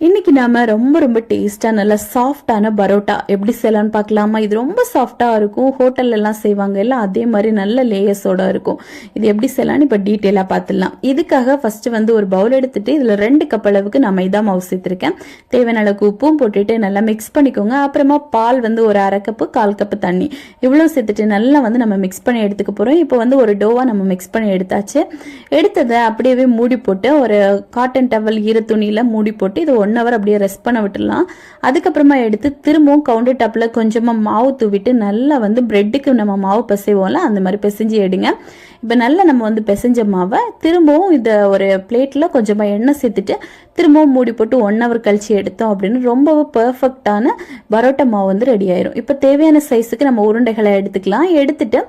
இன்னைக்கு நாம ரொம்ப ரொம்ப டேஸ்டா நல்ல சாஃப்டான பரோட்டா எப்படி செய்யலாம்னு பார்க்கலாமா? இது ரொம்ப சாஃப்டா இருக்கும். ஹோட்டல்ல எல்லாம் செய்வாங்க. எல்லாம் அதே மாதிரி நல்ல லேயர்ஸோட இருக்கும். இது எப்படி செய்யலாம்னு இப்போ டீட்டெயிலாக பார்த்துடலாம். இதுக்காக ஃபர்ஸ்ட் வந்து ஒரு பவுல் எடுத்துட்டு இதுல ரெண்டு கப் அளவுக்கு நான் மைதா மாவு சேர்த்திருக்கேன். தேவையான அளவுக்கு உப்பும் போட்டுட்டு நல்லா மிக்ஸ் பண்ணிக்கோங்க. அப்புறமா பால் வந்து ஒரு அரை கப்பு கால் கப்பு தண்ணி. இவ்வளோ சேர்த்துட்டு நல்லா வந்து நம்ம மிக்ஸ் பண்ணி எடுத்துக்க போறோம். இப்போ வந்து ஒரு டோவா நம்ம மிக்ஸ் பண்ணி எடுத்தாச்சு. எடுத்ததை அப்படியே மூடி போட்டு ஒரு காட்டன் டவல் ஈர துணியில மூடி போட்டு இது ஒன் ஹவர் அப்படியே ரெஸ்ட் பண்ண விட்டுடலாம். அதுக்கப்புறமா எடுத்து திரும்பவும் கவுண்டர் டாப்பில் கொஞ்சமாக மாவு தூவிட்டு நல்லா வந்து ப்ரெட்டுக்கு நம்ம மாவு பிசைவோம்ல அந்த மாதிரி பிசைஞ்சு எடுங்க. இப்போ நல்லா நம்ம வந்து பிசைஞ்ச மாவை திரும்பவும் இதை ஒரு பிளேட்டில் கொஞ்சமாக எண்ணெய் சேர்த்துட்டு திரும்பவும் மூடி போட்டு ஒன் ஹவர் கழிச்சு எடுத்தோம் அப்படின்னு ரொம்பவும் பர்ஃபெக்டான பரோட்டா மாவு வந்து ரெடி ஆயிரும். இப்போ தேவையான சைஸுக்கு நம்ம உருண்டைகளை எடுத்துக்கலாம். எடுத்துட்டு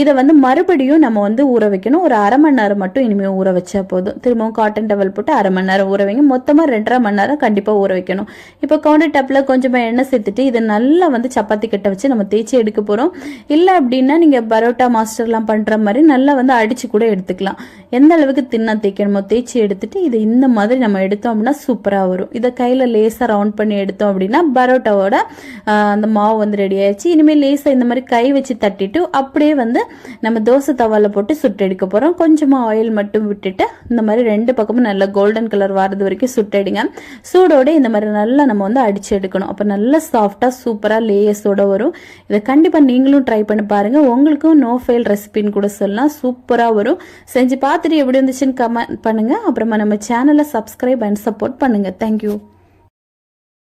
இதை வந்து மறுபடியும் நம்ம வந்து ஊற வைக்கணும். ஒரு அரை மணி நேரம் மட்டும் இனிமேல் ஊற வச்சா போதும். திரும்பவும் காட்டன் டவல் போட்டு அரை மணி நேரம் ஊற வைங்க. மொத்தமாக ரெண்டரை மணி நேரம் கண்டிப்பாக ஊற வைக்கணும். இப்போ கவுண்டர் டாப்பில் கொஞ்சமாக எண்ணெய் சேர்த்துட்டு இதை நல்லா வந்து சப்பாத்தி கட்டை வச்சு நம்ம தேய்ச்சி எடுக்க போகிறோம் இல்லை அப்படின்னா நீங்கள் பரோட்டா மாஸ்டர்லாம் பண்ணுற மாதிரி நல்லா வந்து அடித்து கூட எடுத்துக்கலாம். எந்த அளவுக்கு தின்னா தேய்க்கணுமோ தேய்ச்சி எடுத்துட்டு இதை இந்த மாதிரி நம்ம எடுத்தோம் அப்படின்னா சூப்பராக வரும். இதை கையில் லேசாக ரவுண்ட் பண்ணி எடுத்தோம் அப்படின்னா பரோட்டாவோட அந்த மாவு வந்து ரெடி ஆயிடுச்சு. இனிமேல் லேசாக இந்த மாதிரி கை வச்சு தட்டிட்டு அப்படியே வந்து நம்ம தோசை தவாலில் போட்டு சுட்டு எடுக்க போகிறோம் கொஞ்சமாக ஆயில் மட்டும் விட்டுட்டு இந்த மாதிரி ரெண்டு பக்கமும் நல்லா கோல்டன் கலர் வரது வரைக்கும் சுட்டெடுங்க சூடோட இந்த மாதிரி நல்லா நம்ம வந்து அடிச்சு எடுக்கணும். அப்போ நல்லா சாஃப்டாக சூப்பராக லேயர்ஸோடு வரும். இதை கண்டிப்பாக நீங்களும் ட்ரை பண்ணி பாருங்கள் உங்களுக்கும் நோ ஃபெயில் ரெசிபின்னு கூட சொல்லலாம். சூப்பராக வரும். செஞ்சு பார்த்துட்டு எப்படி இருந்துச்சுன்னு கமெண்ட் பண்ணுங்கள் அப்புறமா நம்ம சேனலை சப்ஸ்கிரைப் அண்ட் சப்போர்ட் பண்ணுங்கள் தேங்க்யூ